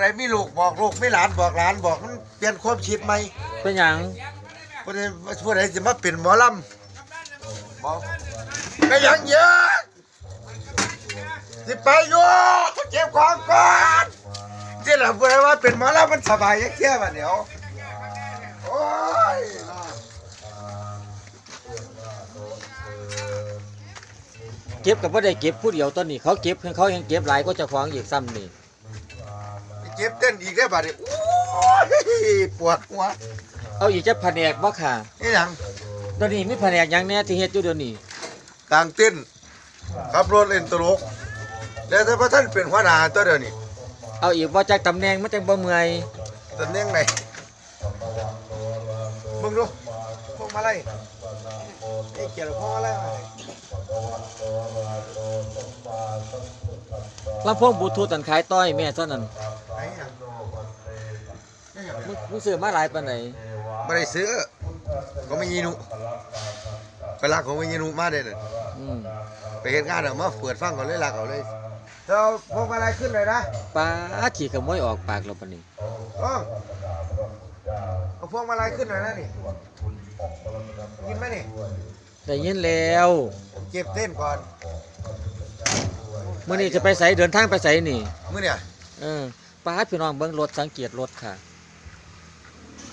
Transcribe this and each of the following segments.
ใดมีลูกบอกลูกมีหลานบอกหลานบอกมันเปลี่ยนความคิดใหม่เป็นหยังผู้ใดผู้ใดจะมาเป็นหมอลำบอกก็ยังเยอะสิไปอยู่เก็บของก่อนที่หลังผู้ใดว่าเป็นหมอลำมันสบายยังเที่ยวมาเดี๋ยวโอ้ยเก็บกับบ่ได้เก็บผู้เดียวตอนนี้เขาเก็บเขายังเก็บหลายก็เจะของอีกซ้ำนี่เจ็บเต้นอีกได้วบัดนี้โอ้ยปวดหัวเอาอีกจะแผนกบ่ค่ะนี่หยังตอนนี้มีแผนกหยังแน่ที่เฮ็ดอยู่เดี๋ยวนี้กลางเต้นขับรถเล่นตลกแล้วถ้าพระท่านเป็นหัวหน้าตัวเดียวนี้เอาอีกบ่จากตำแหน่งมันจังบ่เมื่อยตำแหน่งไหนมึงดูพวกมาไล่ไอ้เกี่ยวกับพวกมาไล่มาให้ลำโพงบลูทูธอันขายต้อยแม่เท่านั้น ไอ้หยังไอ้หยัง มึงมึงซื้อมาหลายปานใดไม่ได้ซื้อ ก็ไม่ยีหนุก็รักของไม่ยีหนุมาเด้น่ะอืมไปเห็นงานเอามาเปิดฟังก่อนเลยรักเอาเลยเจ้าพวกมาไล่ขึ้นเลยนะปลาขี่ขโมยออกปากเราปานนี้อ้องเอาพวกมาไล่ขึ้นหน่อยนะนี่กินไหมนี่ได้ยินแล้วเก็บเต้นก่อนมื้อนี้จะไปไสเดินทางไปไสนี่มื้อเนี่ยเออปลาพี่น้องเบิ่งรถสังเกตรถค่ะ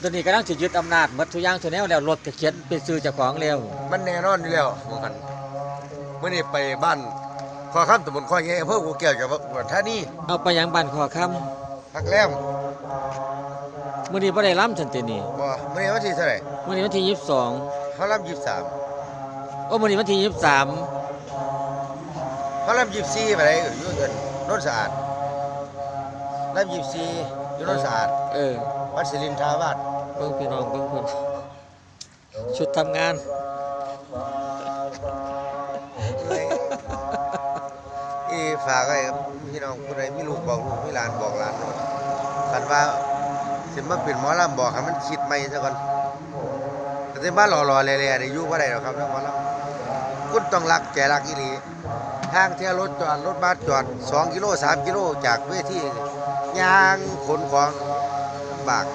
ตอนนี้กำลังสิยึดอำนาจหมดทุกอย่างทุกแนวแล้วรถก็เขียนเป็นชื่อเจ้าของแล้วมันแน่นอนอยู่แล้วมองกันมื้อนี้ไปบ้านขอข้ามตำบลข้อแง่อำเภอกูเกี่ยวกับวัดท่านี่เอาไปยังบ้านขอคำพักแรมมื้อนี้บ่ได้ล้ำทันทีนี่บ่มื้อนี้วันที่เท่าไหร่มื้อนี้วันที่เขาลำ23 22โอ้มื้อนี้วันที่เขาลำ24ไปไหนอยู่กันโนนสะอาดลำ24อยู่โนนสะอาด23เออ วัดศิรินทราวาสเบิ่งพี่น้องเบิ่งเพิ่นชุดทำงานเลยอีฝากไว้กับพี่น้องผู้ใดมีลูกบอกลูกมีหลานบอกหลานคันว่าสิมาเป็นหมอลำบอกให้มันคิดใหม่ซะก่อนแต่ที่บ้านหล่อๆแหล่ๆนี่อยู่บ่ได้หรอกครับหมอลำคุณต้องรักแกรักอีหลีทางเที่ยวรถจอดรถบัสจอด2กิโล3กิโลจากเวทีย่างขนของลำบาก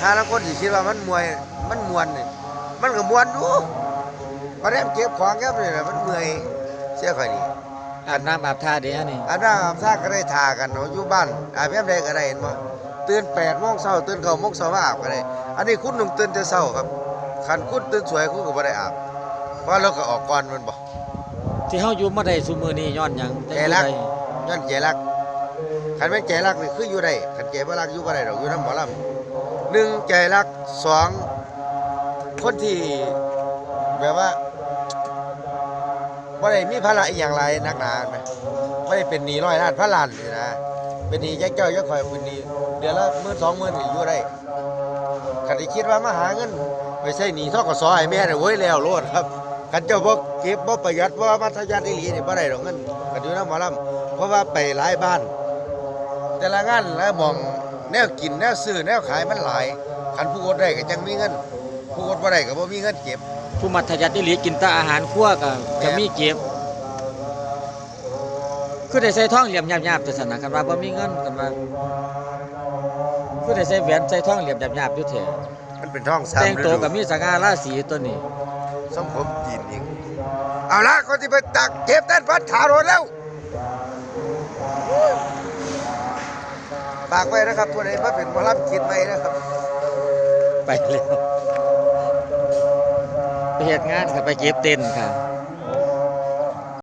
ถ้าแล้วคนสิคิดว่ามันมวยมันมวนนี่มันก็มวนอยู่พอได้เก็บของแก็บนี่แหละมันเมื่อยเสียข่อยนี่อาบน้ำอาบท่าเด้อันนี้อาบน้ำอาบท่าก็ได้ทากันเนาะอยู่บ้านอาบแย้มใดก็ได้เห็นบ่ตื่น8โมงเช้าตื่น9โมงเช้ามาอาบก็ได้อันนี้คุณต้องตื่นแต่เช้าครับคันคุณตื่นสวยคุณก็บ่ได้อาบเพราะเราก็ออกก่อนแมันบ่ที่เฮาอยู่มาได้ซุมื้อนี้ย้อนหยังแกรักย้อนใจรัก คันแม่นใจรักนี่คืออยู่ได้คันใจบ่รักอยู่บ่ได้ดอกอยู่น้ำหมอลำหนึ่งใจรักสองคนที่แบบว่าบ่ได้มีภาระอีหยังหลายนักหนาแหมบ่ได้เป็นหนี้ร้อยล้านพันล้านนี่นะเป็นหนี้แจ๊กเจ้ายักข่อยเป็นหนี้เดือนละหมื่นสองหมื่นนี่อยู่ได้คันที่คิดว่ามาหาเงินไปใช้หนี้ทกสให้แม่ได้โว้ยแล้วโลดครับคันเจ้าบ่เก็บบ่ประหยัดบ่มัธยัสถ์อีหลีนี่บ่ได้ดอกเงินกันอยู่น้ำหมอลำเพราะว่าไปหลายบ้าน แต่ละงานแล้วมองแนวกินแนวซื้อแนวขายมันหลายคันผู้กดได้ก็จังมีเงิน ผู้กดบ่ได้ก็บ่มีเงินเก็บ ผู้มัธยัสถ์อีหลีกินแต่อาหารครัวก็ก็มีเก็บ คือได้ใส่ทองเหลี่ยมหยาบๆแต่สนะกันว่าบ่มีเงินกันว่าคือได้ใส่แหวนใส่ทองเหลี่ยมหยาบๆอยู่แท้มันเป็นท้องสามแต่งตัวฤดูกับมีสง่าราศีตัวนี้ สมผมจีนอีกเอาละก็ที่ไปตักเก็บต้นพัดขารถแล้ว ฝากไว้นะครับตัวไหนมาเป็นหมอลำคิดไหมนะครับ ไปแล้วไปเหตุงานก็ไปเก็บเต็นท์ค่ะ